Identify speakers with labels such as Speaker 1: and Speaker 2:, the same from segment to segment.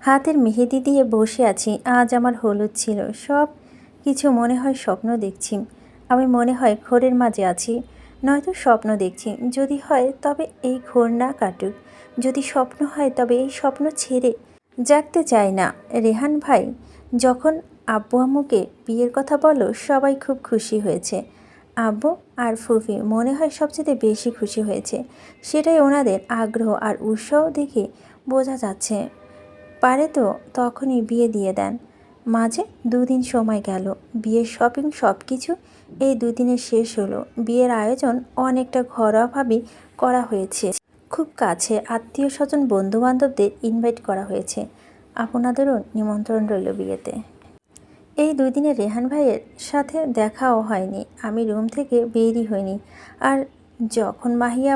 Speaker 1: হাতের মেহেদি দিয়ে বসে আছি, আজ আমার হলুদ ছিল। সব কিছু মনে হয় স্বপ্ন দেখছি। আমি মনে হয় ঘোরের মাঝে আছি। নয়তো স্বপ্ন দেখছি। যদি হয়, তবে এই ঘোর না কাটুক। যদি স্বপ্ন হয়, তবে এই স্বপ্ন ছেড়ে জাগতে চায় না। রেহান ভাই, যখন আব্বু আম্মুকে বিয়ের কথা বলো, সবাই খুব খুশি হয়েছে। আব্বু আর ফুফি মনে হয় সবচেয়ে বেশি খুশি হয়েছে। সেটাই ওনাদের আগ্রহ আর উৎসাহ দেখে বোঝা যাচ্ছে। পারে তো তখনই বিয়ে দিয়ে দেন। মাঝে দুদিন সময় গেল। বিয়ের শপিং সব কিছু এই দুদিনে শেষ হলো। বিয়ের আয়োজন অনেকটা ঘরোয়াভাবেই করা হয়েছে। খুব কাছে আত্মীয় স্বজন বন্ধুবান্ধবদের ইনভাইট করা হয়েছে। আপনাদেরও নিমন্ত্রণ রইল বিয়েতে। এই দুই দিনে রেহান ভাইয়ের সাথে দেখাও হয়নি। আমি রুম থেকে বেরই হইনি। আর যখন মাহিয়া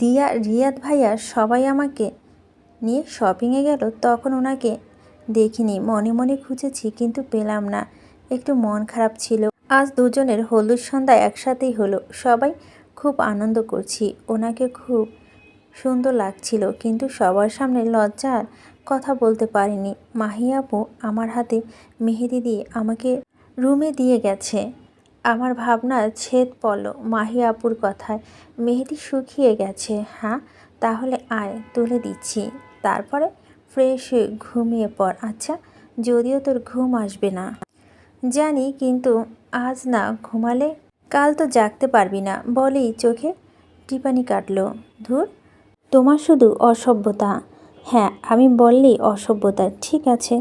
Speaker 1: দিয়া, রিয়াদ ভাইয়া সবাই আমাকে নিয়ে শপিংয়ে গেল, তখন ওনাকে দেখিনি, মনে মনে খুঁজেছি, কিন্তু পেলাম না। একটু মন খারাপ ছিল। আজ দুজনের হলুদ সন্ধ্যা একসাথেই হলো। সবাই খুব আনন্দ করছি। ওনাকে খুব সুন্দর লাগছিল, কিন্তু সবার সামনে লজ্জার কথা বলতে পারিনি। মাহিয়া আপু আমার হাতে মেহেদি দিয়ে আমাকে রুমে দিয়ে গেছে। আমার ভাবনা ছেদ পড়ল মাহিয়া আপুর কথায়। মেহেদি শুকিয়ে গেছে। হ্যাঁ তাহলে আয়, তুলে দিচ্ছি। তারপরে ফ্রেশ হয়ে ঘুমিয়ে পড়। আচ্ছা যদিও তোর ঘুম আসবে না। জানি, কিন্তু আজ না ঘুমালে কাল তো জাগতে পারবি না। বলেই চোখে টিপানি কাটলো। ধুর, তোমার শুধু অসভ্যতা। হ্যাঁ আমি বললেই অসভ্যতা। ঠিক আছে,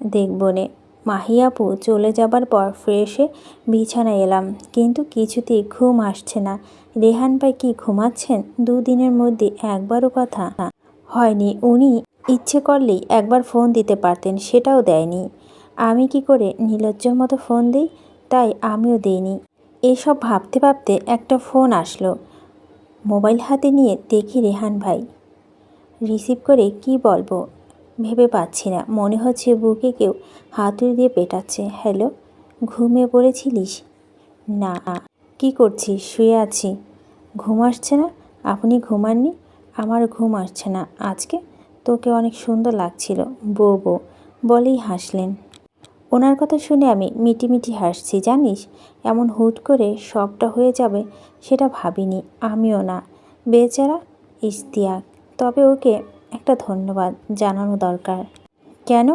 Speaker 1: দেখব নে। মাহিয়াপু চলে যাবার পর ফ্রেশে বিছানায় এলাম। কিন্তু কিছুতেই ঘুম আসছে না। রেহান ভাই কি ঘুমাচ্ছেন? দুদিনের মধ্যে একবারও কথা। হয়নি। উনি ইচ্ছে করলেই একবার ফোন দিতে পারতেন, সেটাও দেয়নি। আমি কি করে নির্লজ্জর মতো ফোন দিই? তাই আমিও দিইনি। এসব ভাবতে ভাবতে একটা ফোন আসলো মোবাইল হাতে নিয়ে দেখি রেহান ভাই। রিসিভ করে কি বলব? ভেবে পাচ্ছি না। মনে হচ্ছে বুকে কেউ হাতুড়ি দিয়ে পেটাচ্ছে। হ্যালো, ঘুমিয়ে পড়েছিলিস? না। কি করছিস? শুয়ে আছি। ঘুম আসছে না? আপনি ঘুমাননি? আমার ঘুম আসছে না। আজকে তোকে অনেক সুন্দর লাগছিল। বউ বউ, বলেই হাসলেন। ওনার কথা শুনে আমি মিটি মিটি হাসছি, জানিস? এমন হুট করে সবটা হয়ে যাবে সেটা ভাবিনি। আমিও না। বেচারা ইশতিয়াক। তবে ওকে একটা ধন্যবাদ জানানো দরকার। কেন?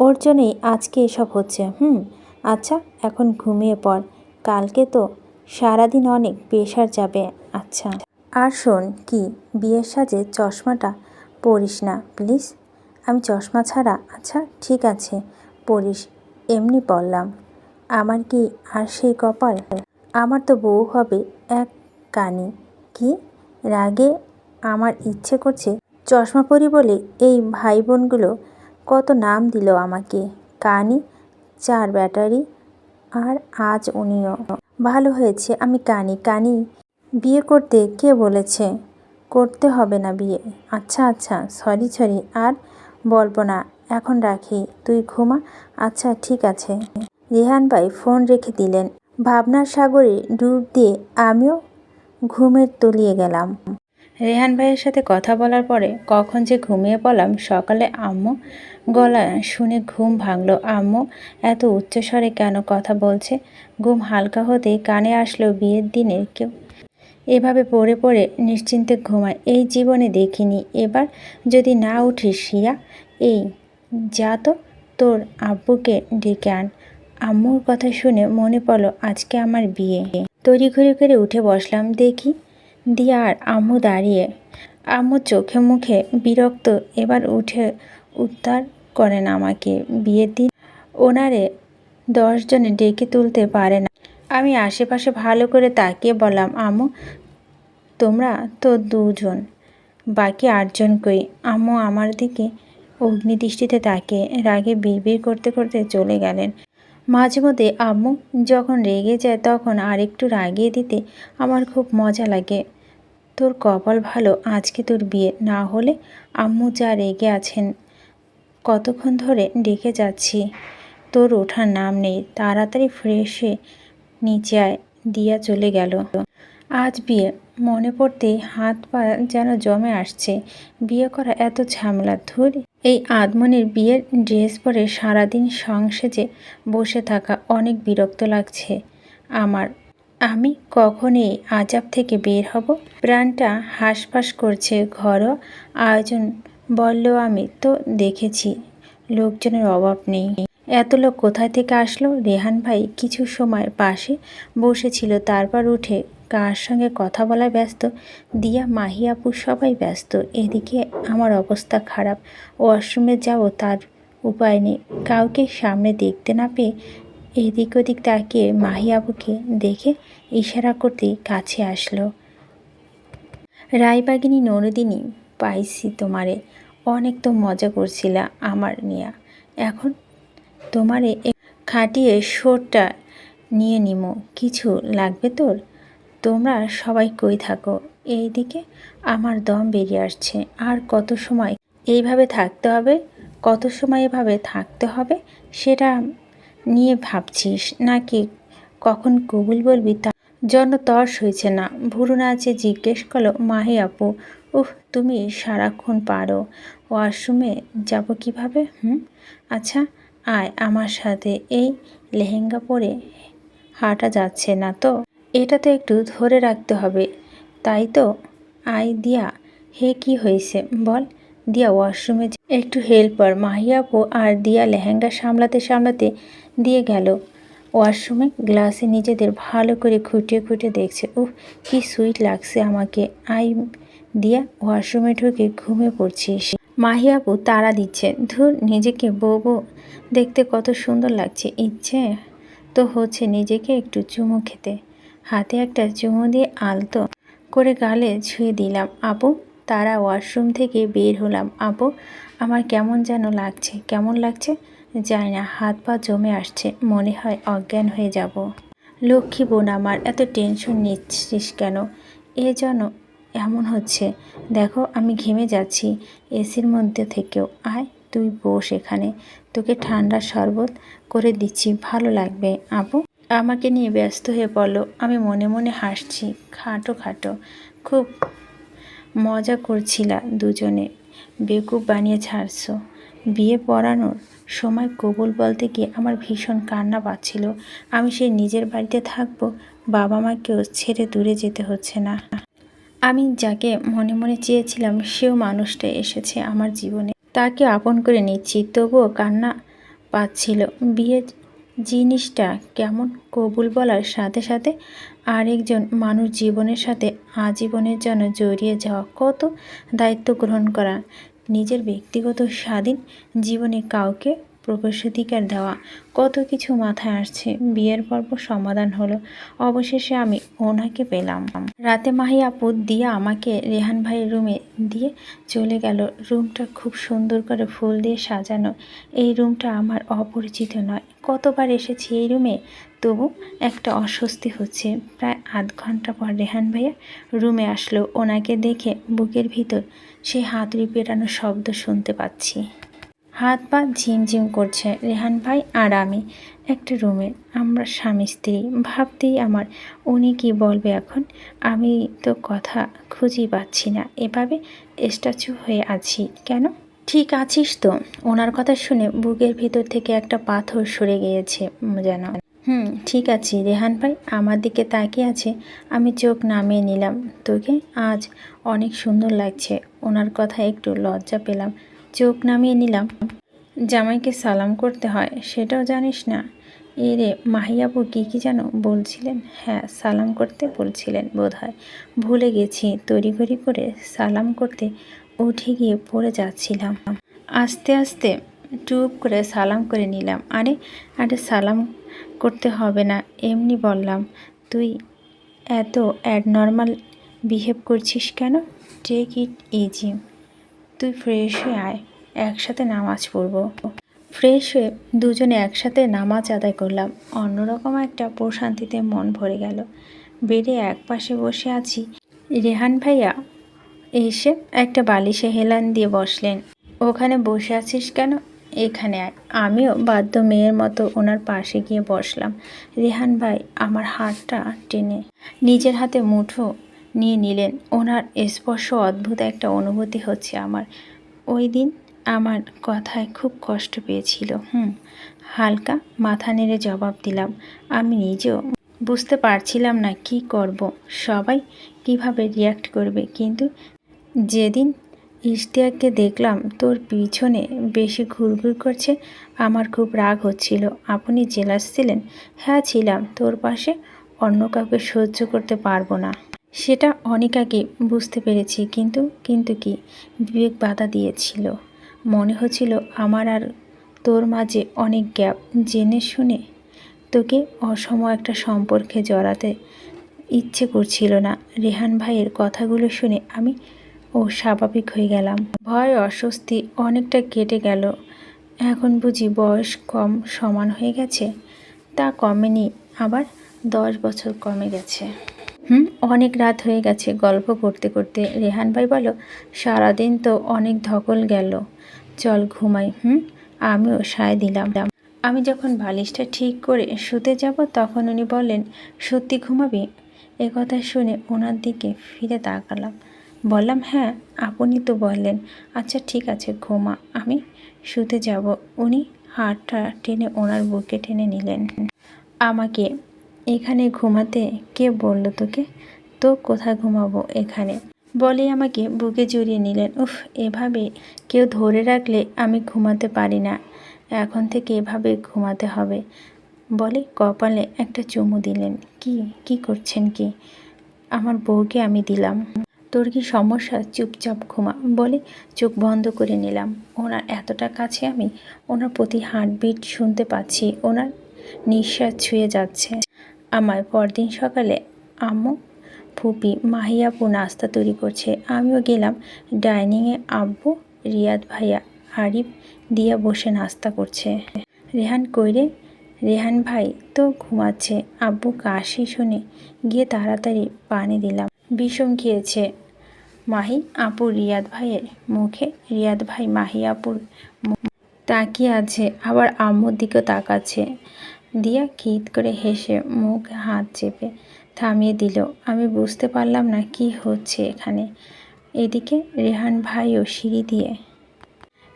Speaker 1: ওর জন্যই আজকে এসব হচ্ছে, হুম? আচ্ছা এখন ঘুমিয়ে পড়। কালকে তো সারাদিন অনেক প্রেশার যাবে। আচ্ছা। আর শোন কি, বিয়ের সাজে চশমাটা পরিস না, প্লিজ। আমি চশমা ছাড়া আচ্ছা ঠিক আছে, পরিস, এমনি পড়লাম আমার কি আর সেই কপাল? আমার তো বউ হবে এক কানি। কি? রাগে আমার ইচ্ছে করছে চশমা পরি বলে এই ভাই বোনগুলো কত নাম দিল আমাকে। কানি, চার ব্যাটারি, আর আজ উনিও। ভালো হয়েছে আমি কানি। কানি বিয়ে করতে কে বলেছে? করতে হবে না বিয়ে। আচ্ছা আচ্ছা সরি সরি, আর বলব না। এখন রাখি। তুই ঘুমা। আচ্ছা ঠিক আছে। রেহান ভাই ফোন রেখে দিলেন। ভাবনার সাগরে ডুব দিয়ে আমিও ঘুমের তলিয়ে গেলাম। রেহান ভাইয়ের সাথে কথা বলার পরে কখন যে ঘুমিয়ে পড়লাম, সকালে আম্মু গলা শুনে ঘুম ভাঙলো। আম্মু এত উচ্চস্বরে কেন কথা বলছে? ঘুম হালকা হতেই কানে আসলো বিয়ের দিনের কেউ এভাবে পড়ে পড়ে নিশ্চিন্তে ঘুমায়। এই জীবনে দেখিনি। এবার যদি না উঠিস শিয়া, এই যা তো তোর আব্বুকে ডেকে আন। আম্মুর কথা শুনে মনে পড়ল আজকে আমার বিয়ে। তড়িঘড়ি করে উঠে বসলাম। দেখি দিয়ে আর আম্মু দাঁড়িয়ে। আম্মু চোখে মুখে বিরক্ত এবার উঠে উদ্ধার করেন আমাকে। বিয়ের দিন ওনারে দশজনে ডেকে তুলতে পারে না। আমি আশেপাশে ভালো করে তাকিয়ে বললাম, আম্মু তোমরা তো দুজন। বাকি আটজন কই? আম্মু আমার দিকে অগ্নিদৃষ্টিতে তাকে রাগে বিড়বিড় করতে করতে চলে গেলেন। মাঝে মধ্যে আম্মু যখন রেগে যায় তখন আরেকটু রাগিয়ে দিতে আমার খুব মজা লাগে। তোর কপাল ভালো, আজকে তোর বিয়ে। না হলে আম্মু যা রেগে আছেন, কতক্ষণ ধরে ডেকে যাচ্ছি। তোর ওঠার নাম নেই। তাড়াতাড়ি ফ্রেশ নিচে আয়, দিয়া চলে গেল। আজ বিয়ে মনে পড়তেই হাত পা যেন জমে আসছে। বিয়ে করা এত ঝামেলা ধুর। এই আদমনির বিয়ের ড্রেস পরে সারাদিন সংসেজে বসে থাকা অনেক বিরক্ত লাগছে। আমার, আমি কখনই আজাব থেকে বের হব? প্রাণটা হাঁসফাঁস করছে ঘরোয়া আয়োজন বললেও আমি তো দেখেছি, লোকজনের অভাব নেই। এত লোক কোথায় থেকে আসলো? রেহান ভাই কিছু সময় পাশে বসেছিল, তারপর উঠে কার সঙ্গে কথা বলায় ব্যস্ত? দিয়া, মাহি আপু সবাই ব্যস্ত। এদিকে আমার অবস্থা খারাপ। ওয়াশরুমে যাব, তার উপায় নেই। কাউকে সামনে দেখতে না পেয়ে এদিক ওদিক তাকিয়ে মাহি আপুকে দেখে ইশারা করতে কাছে আসলো। রায়বাগিনী নরদিনী পাইছি তোমারে। অনেক তো মজা করছিলা আমার নিয়া। এখন তোমারে খাটিয়ে সোরটা নিয়ে নিমো। কিছু লাগবে তোর? তোমরা সবাই কই থাকো? এইদিকে আমার দম বেরিয়ে আসছে। আর কত সময় এইভাবে থাকতে হবে? কত সময় এভাবে থাকতে হবে? সেটা নিয়ে ভাবছিস? নাকি কখন কবুল বলবি তা জন্য তর্স হয়েছে না? ভুরু নাচে জিজ্ঞেস করল, মাহি আপু উহ তুমি সারাক্ষণ পারো। ওয়াশরুমে যাব কীভাবে? হুম? আচ্ছা আয় আমার সাথে। এই লেহেঙ্গা পরে হাঁটা যাচ্ছে না তো? এটা তো একটু ধরে রাখতে হবে। তাই তো? আই দিয়া, হে কি হয়েছে? বল। দিয়া ওয়াশরুমে একটু হেল্পার মাহিয়াপু আর দিয়া লেহেঙ্গা সামলাতে সামলাতে দিয়ে গেল। ওয়াশরুমে গ্লাসে নিজেদের ভালো করে খুঁটিয়ে খুঁটিয়ে দেখছে। উহ কি সুইট লাগছে আমাকে। আই দিয়া ওয়াশরুমে ঢুকে ঘুমিয়ে পড়ছিস মাহিয়াপু তারা দিচ্ছে। ধুর, নিজেকে বউ বউ দেখতে কত সুন্দর লাগছে। ইচ্ছে তো হচ্ছে নিজেকে একটু চুমু খেতে। হাতে একটা চুমু দিয়ে আলতো করে গালে ছুঁয়ে দিলাম, আপু, তারা ওয়াশরুম থেকে বের হলাম। আপু, আমার কেমন যেন লাগছে, কেমন লাগছে? জানি না, হাত পা জমে আসছে, মনে হয় অজ্ঞান হয়ে যাব। লক্ষ্মী বোন আমার, এত টেনশন নিচ্ছিস কেন? এ যেন এমন হচ্ছে। দেখো, আমি ঘেমে যাচ্ছি এসির মধ্যে থেকেও। আয়, তুই বস এখানে। তোকে ঠান্ডা শরবত করে দিচ্ছি, ভালো লাগবে। আপু আমাকে নিয়ে ব্যস্ত হয়ে পড়ল আমি মনে মনে হাসছি, খাটো খাটো। খুব মজা করছিলা দুজনে। বেকুব বানিয়ে ছাড়ছো। বিয়ে পড়ানোর সময় কবুল বলতে গিয়ে আমার ভীষণ কান্না পাচ্ছিল। আমি সেই নিজের বাড়িতে থাকব বাবা মাকেও ছেড়ে দূরে যেতে হচ্ছে না। আমি যাকে মনে মনে চেয়েছিলাম, সেও মানুষটা এসেছে আমার জীবনে। তাকে আপন করে নিচ্ছি, তবুও কান্না পাচ্ছিল। বিয়ে জিনিসটা কেমন কবুল বলার সাথে সাথে আরেকজন মানুষ জীবনের সাথে আজীবনের জন্য জড়িয়ে যাওয়া কত দায়িত্ব গ্রহণ করা? নিজের ব্যক্তিগত স্বাধীন জীবনে কাউকে প্রবেশাধিকার দেওয়া। কত কিছু মাথায় আসছে। বিয়ের পর্ব সমাধান হলো। অবশেষে আমি ওনাকে পেলাম। রাতে মাহি আপু দিয়া আমাকে রেহান ভাইয়ের রুমে দিয়ে চলে গেল। রুমটা খুব সুন্দর করে ফুল দিয়ে সাজানো। এই রুমটা আমার অপরিচিত নয়। কতবার এসেছি এই রুমে? তবু একটা অস্বস্তি হচ্ছে। প্রায় আধ ঘণ্টা পর রেহান ভাইয়া রুমে আসলো। ওনাকে দেখে বুকের ভিতর সেই হাতুড়ি পেটানো শব্দ শুনতে পাচ্ছি। হাত পা ঝিমঝিম করছে রেহান ভাই আর আমি। একটা রুমে আমরা স্বামী, স্ত্রী। ভাবতেই আমার উনি কি বলবে এখন? আমি তো কথা খুঁজেই পাচ্ছি না। এভাবে স্ট্যাচু হয়ে আছি। কেন? ঠিক আছিস তো। ওনার কথা শুনে বুকের ভিতর থেকে একটা পাথর সরে গিয়েছে যেন। হুম, ঠিক আছে রেহান ভাই। আমার দিকে তাকিয়ে আছে। আমি চোখ নামিয়ে নিলাম। তোকে আজ অনেক সুন্দর লাগছে। ওনার কথা একটু লজ্জা পেলাম। চোখ নামিয়ে নিলাম। জামাইকে সালাম করতে হয়, সেটাও জানিস না। এ রে মাহিয়াবু, কী কী যেন বলছিলেন? হ্যাঁ সালাম করতে বলছিলেন বোধহয়। ভুলে গেছি, তড়িঘড়ি করে সালাম করতে উঠে গিয়ে পড়ে যাচ্ছিলাম। আস্তে আস্তে টুপ করে সালাম করে নিলাম। আরে আরে সালাম করতে হবে না, এমনি বললাম। তুই এত অ্যাডনর্মাল বিহেভ করছিস কেন? টেক ইট ইজি তুই ফ্রেশ হয়ে আয়, একসাথে নামাজ পড়ব। ফ্রেশ হয়ে দুজনে একসাথে নামাজ আদায় করলাম। অন্যরকম একটা প্রশান্তিতে মন ভরে গেল। বেডে এক পাশে বসে আছি। রেহান ভাইয়া এসে একটা বালিশে হেলান দিয়ে বসলেন। ওখানে বসে আছিস কেন? এখানে আয়। আমিও বাধ্য মেয়ের মতো ওনার পাশে গিয়ে বসলাম। রেহান ভাই, আমার হাতটা টেনে নিজের হাতে মুঠো নিয়ে নিলেন। ওনার স্পর্শ অদ্ভুত একটা অনুভূতি হচ্ছে আমার। ওই দিন আমার কথায় খুব কষ্ট পেয়েছিল। হুম, হালকা মাথা নেড়ে জবাব দিলাম। আমি নিজেও বুঝতে পারছিলাম না কি করব। সবাই কীভাবে রিয়াক্ট করবে? কিন্তু যেদিন ইশতিয়াককে দেখলাম, তোর পিছনে বেশি ঘুরঘুর করছে, আমার খুব রাগ হচ্ছিল। আপনি জেলাস ছিলেন? হ্যাঁ ছিলাম। তোর পাশে অন্য কাউকে সহ্য করতে পারব না। সেটা অনেক আগে বুঝতে পেরেছি, কিন্তু কিন্তু কি? বিবেক বাধা দিয়েছিল। মনে হচ্ছিল আমার আর তোর মাঝে অনেক গ্যাপ। জেনে শুনে তোকে অসম একটা সম্পর্কে জড়াতে ইচ্ছে করছিল না। রেহান ভাইয়ের কথাগুলো শুনে আমি ও স্বাভাবিক হয়ে গেলাম। ভয়, অস্বস্তি অনেকটা কেটে গেল। এখন বুঝি বয়স কম সমান হয়ে গেছে? তা কমেনি, আবার দশ বছর কমে গেছে। হুম, অনেক রাত হয়ে গেছে, গল্প করতে করতে। রেহান ভাই বলো, সারাদিন তো অনেক ধকল গেল। চল ঘুমাই, হুম? আমিও সায় দিলাম। আমি যখন বালিশটা ঠিক করে শুতে যাব, তখন উনি বললেন, সত্যি ঘুমাবি? কথা শুনে ওনার দিকে ফিরে তাকালাম। বললাম হ্যাঁ আপনি তো বললেন। আচ্ছা ঠিক আছে, ঘুমা। আমি শুতে যাব। উনি হাতটা টেনে ওনার বুকে টেনে নিলেন। আমাকে এখানে ঘুমাতে কে বলল তোকে? তো কোথায় ঘুমাবো এখানে? বলে আমাকে বুকে জড়িয়ে নিলেন। উফ, এভাবে কেউ ধরে রাখলে আমি ঘুমাতে পারি না। এখন থেকে এভাবে ঘুমাতে হবে। বলে কপালে একটা চুমু দিলেন। কি কি করছেন কি? আমার বউকে আমি দিলাম। তোর কি সমস্যা? চুপচাপ ঘুমা। বলে চোখ বন্ধ করে নিলাম। ওনার এতটা কাছে আমি ওনার প্রতি হার্টবিট শুনতে পাচ্ছি। ওনার নিঃশ্বাস ছুঁয়ে যাচ্ছে। আমার পরদিন সকালে আম্মু ফুপি মাহিয়াপু নাস্তা তৈরি করছে। আমিও গেলাম ডাইনিংয়ে আব্বু, রিয়াদ ভাইয়া, আরিফ দিয়া বসে নাস্তা করছে। রেহান কইরে রেহান ভাই তো ঘুমাচ্ছে। আব্বু কাশি শুনে গিয়ে তাড়াতাড়ি পানি দিলাম। বিষম খেয়েছে। মাহি, আপু, রিয়াদ ভাইয়ের মুখে। রিয়াদ ভাই, মাহি, আপুর তাকিয়ে আছে। আবার আম্মুর দিকেও তাকাচ্ছে। দিয়া খিত করে হেসে মুখ হাত চেপে থামিয়ে দিল। আমি বুঝতে পারলাম না কি হচ্ছে এখানে। এদিকে রেহান ভাইও সিঁড়ি দিয়ে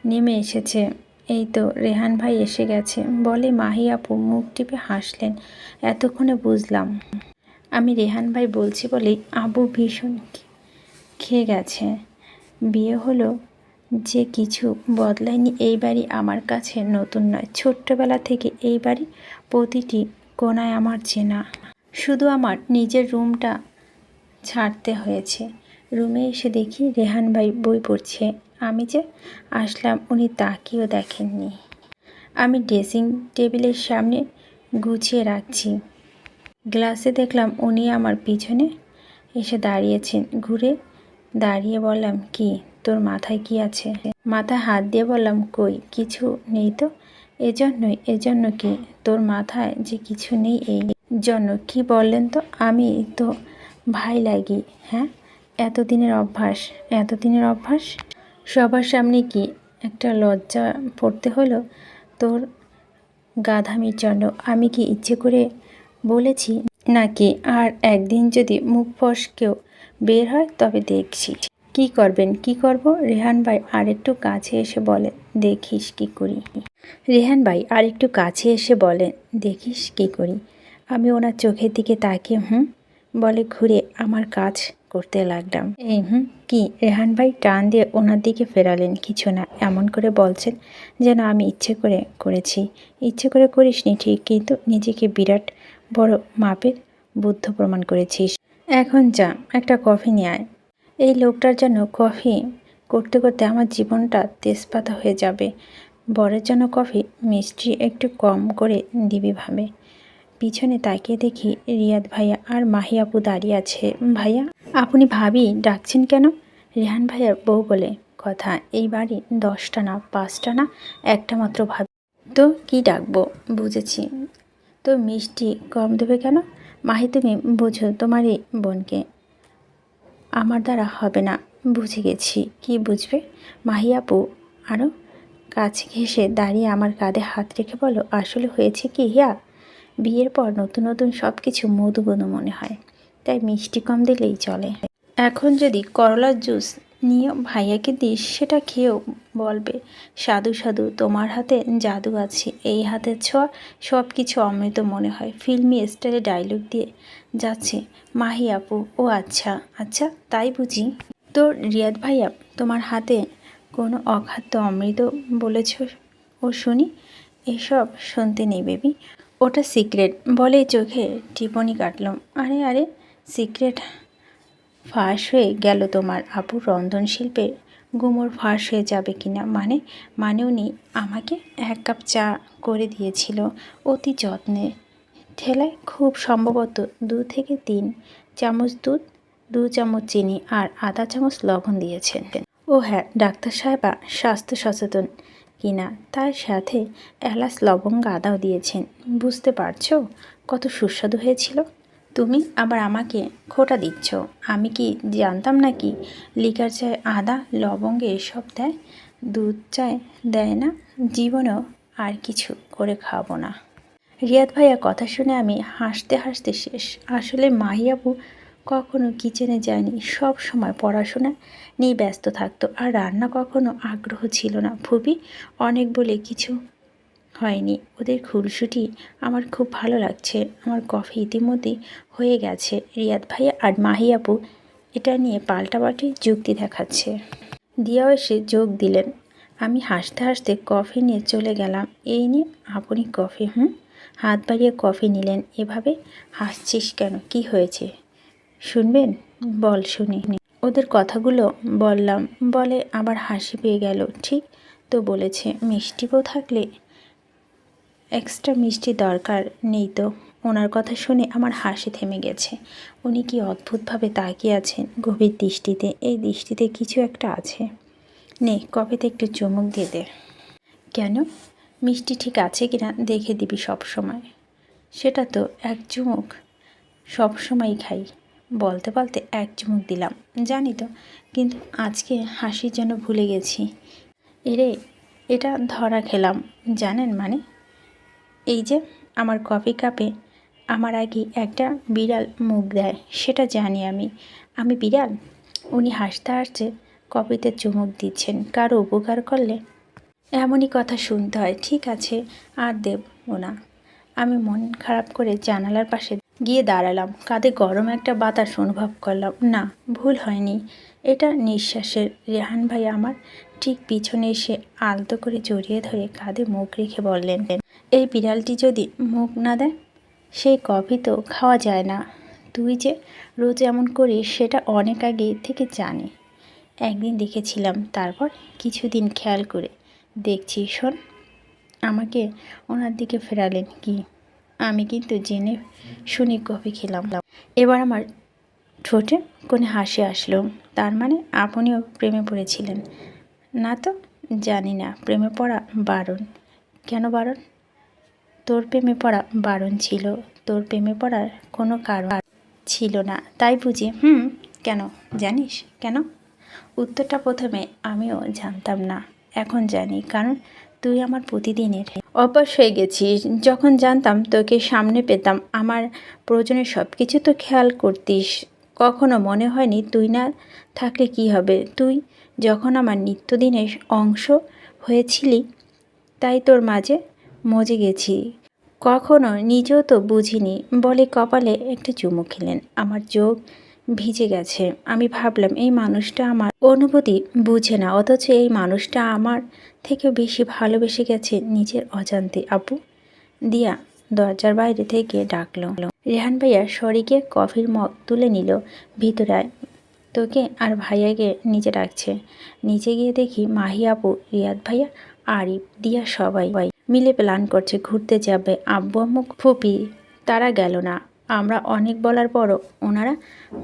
Speaker 1: নেমে এসেছে। এই তো, রেহান ভাই এসে গেছে। বলে, মাহি আপু, মুখ টিপে হাসলেন। এতক্ষণে বুঝলাম। আমি রেহান ভাই বলছি বলেই আবু ভীষণ খেয়ে গেছে। বিয়ে হলো যে কিছু বদলায়নি, এই বাড়ি আমার কাছে নতুন নয়। ছোট্টবেলা থেকে এই বাড়ি প্রতিটি কোনায় আমার চেনা। শুধু আমার নিজের রুমটা ছাড়তে হয়েছে। রুমে এসে দেখি রেহান ভাই বই পড়ছে। আমি যে আসলাম, উনি তাকিয়েও দেখেননি। আমি ড্রেসিং টেবিলের সামনে গুছিয়ে রাখছি। গ্লাসে দেখলাম উনি আমার পিছনে এসে দাঁড়িয়েছেন। ঘুরে দাঁড়িয়ে বললাম, কি তোর মাথায় কি আছে? মাথায় হাত দিয়ে বললাম, কই, কিছু নেই তো? এজন্যই এজন্য কি? তোর মাথায় যে কিছু নেই এই জন্য কি বললেন তো? আমি তো ভাই লাগি হ্যাঁ? এতদিনের অভ্যাস এতদিনের অভ্যাস? সবার সামনে কি একটা লজ্জা পড়তে হলো? তোর গাধামির জন্য আমি কি ইচ্ছে করে বলেছি নাকি? আর একদিন যদি মুখ ফসকেও বের হয়, তবে দেখছি। কি করবেন? কি করব? রেহান ভাই আরেকটু কাছে এসে বলেন দেখিস কি করি। রেহান ভাই আরেকটু কাছে এসে বলেন দেখিস কি করি? আমি ওনার চোখের দিকে তাকিয়ে, হুম? বলে, ঘুরে আমার কাজ করতে লাগলাম। এই, হুম, কি? রেহান ভাই টান দিয়ে ওনার দিকে ফেরালেন। কিছু না। এমন করে বলছেন যেন আমি ইচ্ছে করে করেছি। ইচ্ছে করে করিসনি ঠিক, কিন্তু নিজেকে বিরাট বড় মাপের বুদ্ধ প্রমাণ করেছিস। এখন যা, একটা কফি নিয়ে আয়। এই লোকটার জন্য কফি করতে করতে আমার জীবনটা তেজপাতা হয়ে যাবে। বরের জন্য কফি মিষ্টি একটু কম করে দিবি ভাবে। পিছনে তাকিয়ে দেখি রিয়াদ ভাইয়া আর মাহি আপু দাঁড়িয়ে আছে। ভাইয়া, আপনি ভাবি ডাকছেন কেন? রেহান ভাইয়ার বউ বলে, কথা, এই বাড়ি দশটা না, পাঁচটা না, একটা মাত্র ভাবি। তো কি ডাকবো? বুঝেছি। তো মিষ্টি কম দেবে কেন? মাহি তুমি বোঝো তোমারই বোনকে। আমার দ্বারা হবে না। বুঝে গেছি। কি বুঝবে? মাহিয়াপু আরও কাছে ঘেসে দাঁড়িয়ে আমার কাঁধে হাত রেখে বলো আসলে হয়েছে কি হিয়া? বিয়ের পর নতুন নতুন সব কিছু মধুগুণ মনে হয়। তাই মিষ্টি কম দিলেই চলে। এখন যদি করলার জুস নিয়ে ভাইয়াকে দিস, সেটা খেয়েও বলবে, সাধু সাধু, তোমার হাতে জাদু আছে, এই হাতের ছোঁয়া সব কিছু অমৃত মনে হয়। ফিল্মি স্টাইলে ডায়লগ দিয়ে যাচ্ছে, মাহি আপু, ও আচ্ছা আচ্ছা তাই বুঝি? তো রিয়াদ ভাইয়া তোমার হাতে কোনো অখাদ্য অমৃত বলেছ? ও শুনি, এসব শুনতে নেই বেবি, ওটা সিক্রেট। বলে চোখে টিপনি কাটলাম। আরে আরে, সিক্রেট ফাঁস হয়ে গেল তোমার আপুর রন্ধনশিল্পে গুমর ফাঁস হয়ে যাবে কিনা? মানে মানে উনি আমাকে এক কাপ চা করে দিয়েছিল অতি যত্নে। ঠেলায় খুব সম্ভবত দু থেকে তিন চামচ দুধ, দু চামচ চিনি আর আধা চামচ লবণ দিয়েছেন। ও হ্যাঁ ডাক্তার সাহেবা স্বাস্থ্য সচেতন কিনা তার সাথে এলাচ লবঙ্গ আদাও দিয়েছেন। বুঝতে পারছ কত সুস্বাদু হয়েছিল? তুমি আবার আমাকে খোটা দিচ্ছ? আমি কি জানতাম নাকি লিকার চায় আদা, লবঙ্গে এসব দেয়? দুধ চায় দেয় না, জীবনেও আর কিছু করে খাব না। রিয়াদ ভাইয়া কথা শুনে আমি হাসতে হাসতে শেষ। আসলে মাহিয়াবু কখনো কিচেনে যায়নি, সব সময় পড়াশোনা নিয়ে ব্যস্ত থাকতো। আর রান্না কখনো আগ্রহ ছিল না। খুবই অনেক বলে কিছু হয়নি। ওদের খুলসুটি আমার খুব ভালো লাগছে। আমার কফি ইতিমধ্যেই হয়ে গেছে। রিয়াদ ভাইয়া আর মাহি আপু এটা নিয়ে পাল্টাপাল্টি যুক্তি দেখাচ্ছে। দিয়াও এসে যোগ দিলেন। আমি হাসতে হাসতে কফি নিয়ে চলে গেলাম। এই নিয়ে আপনি কফি, হুম? হাত বাড়িয়ে কফি নিলেন। এভাবে হাসছিস কেন? কি হয়েছে? শুনবেন? বল শুনি। ওদের কথাগুলো বললাম। বলে আবার হাসি পেয়ে গেল। ঠিক তো বলেছে। মিষ্টি থাকলে এক্সট্রা মিষ্টি দরকার নেই তো। ওনার কথা শুনে আমার হাসি থেমে গেছে। উনি কি অদ্ভুতভাবে তাকিয়ে আছেন গভীর দৃষ্টিতে? এই দৃষ্টিতে কিছু একটা আছে। নে, কফিতে একটু চুমুক দিয়ে দে। কেন? মিষ্টি ঠিক আছে কিনা দেখে দিবি সব সময় সেটা তো এক চুমুক। সব সময় খাই। বলতে বলতে এক চুমুক দিলাম, জানি তো। কিন্তু আজকে হাসি যেন ভুলে গেছি। এরে, এটা ধরা খেলাম, জানেন মানে? এই যে, আমার কফি কাপে আমার আগে একটা বিড়াল মুখ দেয়, সেটা জানি আমি। আমি বিড়াল? উনি হাসতে হাসতে কফিতে চুমুক দিচ্ছেন। কারও উপকার করলে? এমনই কথা শুনতে হয়, ঠিক আছে, আর দেব না। আমি মন খারাপ করে জানালার পাশে গিয়ে দাঁড়ালাম। কাঁধে গরম একটা বাতাস অনুভব করলাম। না, ভুল হয়নি। এটা নিঃশ্বাসের রেহান ভাই আমার ঠিক পিছনে এসে আলতো করে জড়িয়ে ধরে কাঁধে মুখ রেখে বললেন, এই বিড়ালটি যদি মুখ না দেয় সেই কফি তো খাওয়া যায় না। তুই যে রোজ এমন করিস, সেটা অনেক আগে থেকে জানি। একদিন দেখেছিলাম, তারপর কিছুদিন খেয়াল করে দেখছি, শোন, আমাকে ওনার দিকে ফেরালেন কি? আমি কিন্তু জেনে শুনি কফি খেলাম। এবার আমার ঠোঁটে কোণে হাসি আসলো। তার মানে আপনিও প্রেমে পড়েছিলেন। না তো, জানি না। প্রেমে পড়া বারণ। কেন বারণ? তোর প্রেমে পড়া বারণ ছিল। তোর প্রেমে পড়ার কোনো কারণ ছিল না। তাই বুঝি। হুম, কেন? জানিস? কেন? উত্তরটা প্রথমে আমিও জানতাম না। এখন জানি, কারণ তুই আমার প্রতিদিনের। অভ্যাস হয়ে গেছিস। যখন জানতাম তোকে সামনে পেতাম, আমার প্রয়োজনে সব কিছু তো খেয়াল করতিস। কখনো মনে হয়নি তুই না থাকলে কি হবে? তুই যখন আমার নিত্যদিনের অংশ হয়েছিলি, তাই তোর মাঝে মজে গেছি। কখনো নিজেও তো বুঝিনি। বলে কপালে একটা চুমু খেলেন। আমার চোখ ভিজে গেছে। আমি ভাবলাম, এই মানুষটা আমার অনুভূতি বুঝে না। অথচ এই মানুষটা আমার থেকে বেশি ভালোবেসে গেছে নিজের অজান্তে। আপু? দিয়া দরজার বাইরে থেকে ডাকলো। রেহান ভাইয়া শরিকে কফির মগ তুলে নিল ভিতরে। তোকে আর ভাইয়াকে নিচে ডাকছে। নিচে গিয়ে দেখি মাহি আপু, রিয়াদ ভাইয়া, আরিফ, দিয়া সবাই। মিলে প্ল্যান করছে, ঘুরতে যাবে। আব্বু আম্মু ফুপি, তারা গেল না। আমরা অনেক বলার পরও ওনারা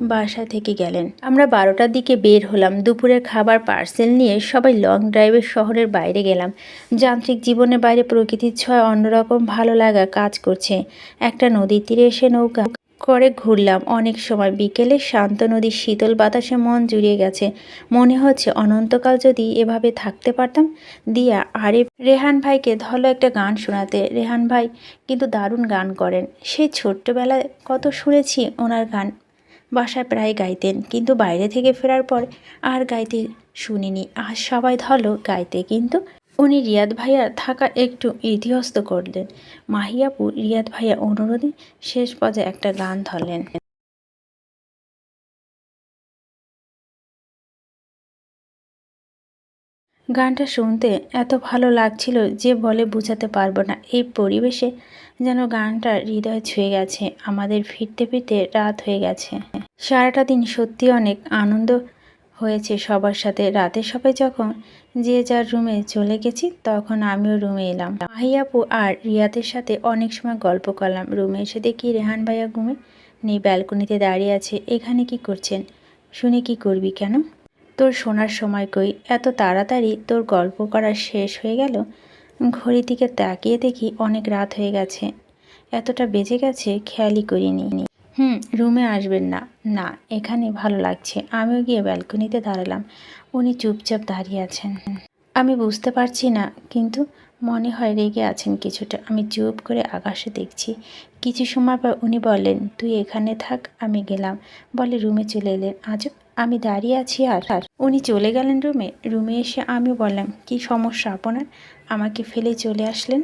Speaker 1: বাসা থেকে গেলেন। আমরা বারোটার দিকে বের হলাম, দুপুরের খাবার পার্সেল নিয়ে সবাই লং ড্রাইভে শহরের বাইরে গেলাম। যান্ত্রিক জীবনের বাইরে প্রকৃতির ছয় অন্যরকম ভালো লাগা কাজ করছে। একটা নদীর তীরে এসে নৌকা করে ঘুরলাম। অনেক সময় বিকেলে শান্ত নদীর শীতল বাতাসে মন জুড়িয়ে গেছে। মনে হচ্ছে অনন্তকাল যদি এভাবে থাকতে পারতাম, দিয়া আরে রেহান ভাইকে ধরলো একটা গান শোনাতে। রেহান ভাই কিন্তু দারুণ গান করেন। সেই ছোট্টবেলায় কত শুনেছি ওনার গান। বাসায় প্রায় গাইতেন, কিন্তু বাইরে থেকে ফেরার পর আর গাইতে শুনিনি। আর সবাই ধরলো গাইতে, কিন্তু উনি রিয়াদ ভাইয়া থাকা একটু ইতিহস্ত করলেন। মাহিয়াপু রিয়াদ ভাইয়া অনুরোধে শেষ পর্যায়ে একটা গান ধরলেন। গানটা শুনতে এত ভালো লাগছিল যে বলে বোঝাতে পারব না। এই পরিবেশে যেন গানটা হৃদয় ছুঁয়ে গেছে, আমাদের ফিরতে ফিরতে রাত হয়ে গেছে। সারাটা দিন সত্যি অনেক আনন্দ হয়েছে সবার সাথে। রাতে সবাই যখন যে যার রুমে চলে গেছি, তখন আমিও রুমে এলাম। মাহিয়াপু আর রিয়াদের সাথে অনেক সময় গল্প করলাম। রুমে এসে দেখি রেহান ভাইয়া ঘুমে নেই, ব্যালকনিতে দাঁড়িয়ে আছে। এখানে কি করছেন? শুনে কি করবি কেন? তোর শোনার সময় কই? এত তাড়াতাড়ি তোর গল্প করা শেষ হয়ে গেল? ঘড়ির দিকে তাকিয়ে দেখি অনেক রাত হয়ে গেছে। এতটা বেজে গেছে, খেয়ালই করিনি। হুম, রুমে আসবেন না। না, এখানে ভালো লাগছে। আমিও গিয়ে ব্যালকনিতে দাঁড়ালাম। উনি চুপচাপ দাঁড়িয়ে আছেন। আমি বুঝতে পারছি না, কিন্তু মনে হয় রেগে আছেন কিছুটা। আমি চুপ করে আকাশে দেখছি। কিছু সময় পর উনি বলেন তুই এখানে থাক, আমি গেলাম। বলে রুমে চলে এলেন। আজব, আমি দাঁড়িয়ে আছি আর আর। উনি চলে গেলেন রুমে। রুমে এসে আমিও বললাম, কি সমস্যা আপনার? আমাকে ফেলে চলে আসলেন?